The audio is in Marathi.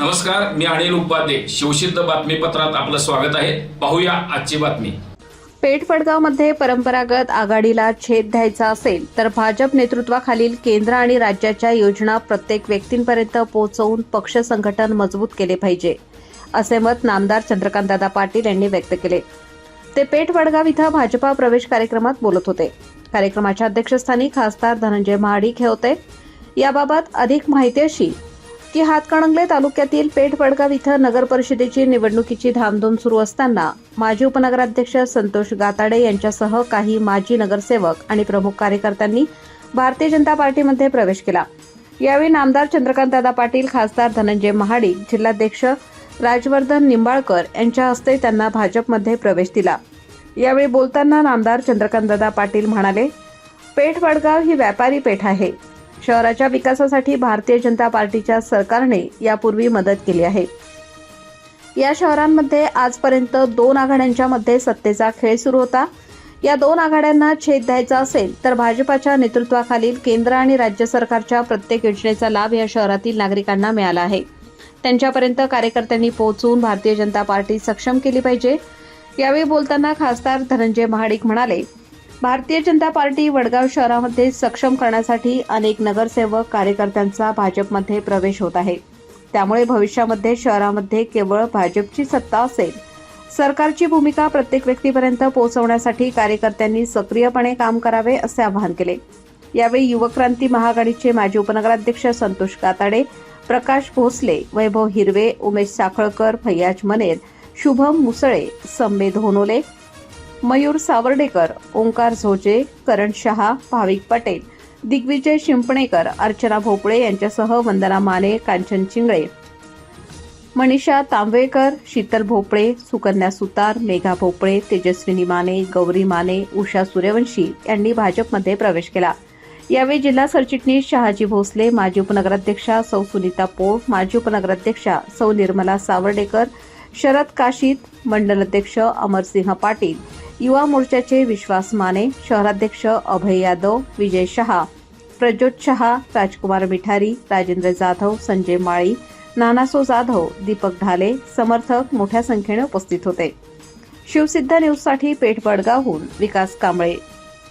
नमस्कार मी अनिल उपाध्ये. शिवसिद्ध बातमीपत्रात आपलं स्वागत आहे. पाहूया आजची बातमी. पेठ फडगावमध्ये परंपरागत आघाडीला छेद द्यायचा असेल तर भाजप नेतृत्वाखालील केंद्र आणि राज्याच्या योजना प्रत्येक व्यक्तींपर्यंत पोहोचवून पक्ष संघटन मजबूत केले पाहिजे असे मत नामदार चंद्रकांतदादा पाटील यांनी व्यक्त केले. ते पेठ वडगाव इथं भाजपा प्रवेश कार्यक्रमात बोलत होते. कार्यक्रमाच्या अध्यक्षस्थानी खासदार धनंजय महाडिक हे होते. याबाबत अधिक माहिती अशी की हातकणंगले तालुक्यातील पेठ वडगाव इथं नगर परिषदेची निवडणुकीची धामधूम सुरू असताना माजी उपनगराध्यक्ष संतोष गाताडे यांच्यासह काही माजी नगरसेवक आणि प्रमुख कार्यकर्त्यांनी भारतीय जनता पार्टीमध्ये प्रवेश केला. यावेळी नामदार चंद्रकांतदादा पाटील खासदार धनंजय महाडिक जिल्हाध्यक्ष राजवर्धन निंबाळकर यांच्या हस्ते त्यांना भाजपमध्ये प्रवेश दिला. यावेळी बोलताना नामदार चंद्रकांतदादा पाटील म्हणाले पेठ वडगाव ही व्यापारी पेठ आहे. शहराच्या विकासासाठी भारतीय जनता पार्टीच्या सरकारने यापूर्वी मदत केली आहे. या शहरांमध्ये आजपर्यंत दोन आघाड्यांच्या मध्ये सत्तेचा खेळ सुरू होता. या दोन आघाड्यांना छेद द्यायचा असेल तर भाजपाच्या नेतृत्वाखालील केंद्र आणि राज्य सरकारच्या प्रत्येक योजनेचा लाभ या शहरातील नागरिकांना मिळाला आहे. त्यांच्यापर्यंत कार्यकर्त्यांनी पोहोचून भारतीय जनता पार्टी सक्षम केली पाहिजे. यावेळी बोलताना खासदार धनंजय महाडिक म्हणाले भारतीय जनता पार्टी वडगाव शहरामध्ये सक्षम करण्यासाठी अनेक नगरसेवक कार्यकर्त्यांचा भाजपमध्ये प्रवेश होत आहे. त्यामुळे भविष्यामध्ये शहरामध्ये केवळ भाजपची सत्ता असेल सरकारची भूमिका प्रत्येक व्यक्तीपर्यंत पोहोचवण्यासाठी कार्यकर्त्यांनी सक्रियपणे काम करावे असे आवाहन केले. यावेळी युवक क्रांती महाआघाडीचे माजी उपनगराध्यक्ष संतोष काताडे प्रकाश भोसले वैभव हिरवे उमेश साखळकर फैयाज मनेर शुभम मुसळे संबेद होनोले मयूर सावर्डेकर ओंकार झोजे करण शहा भाविक पटेल दिग्विजय शिंपणेकर अर्चना भोपळे यांच्यासह वंदना माने कांचन चिंगळे. मनीषा तांबेकर शीतल भोपळे सुकन्या सुतार मेघा भोपळे तेजस्विनी माने गौरी माने उषा सूर्यवंशी यांनी भाजपमध्ये प्रवेश केला. यावेळी जिल्हा सरचिटणीस शहाजी भोसले माजी उपनगराध्यक्षा सौ सुनीता पोळ माजी उपनगराध्यक्षा सौ निर्मला सावर्डेकर शरद काशीत मंडल अध्यक्ष अमरसिंह पाटील युवा मोर्चाचे विश्वास माने शहराध्यक्ष अभय यादव विजय शहा प्रज्योत शहा राजकुमार मिठारी राजेंद्र जाधव संजय माळी नानासो जाधव दीपक ढाले समर्थक मोठ्या संख्येने उपस्थित होते. शिवसिद्ध न्यूजसाठी पेठ बडगावहून विकास कांबळे.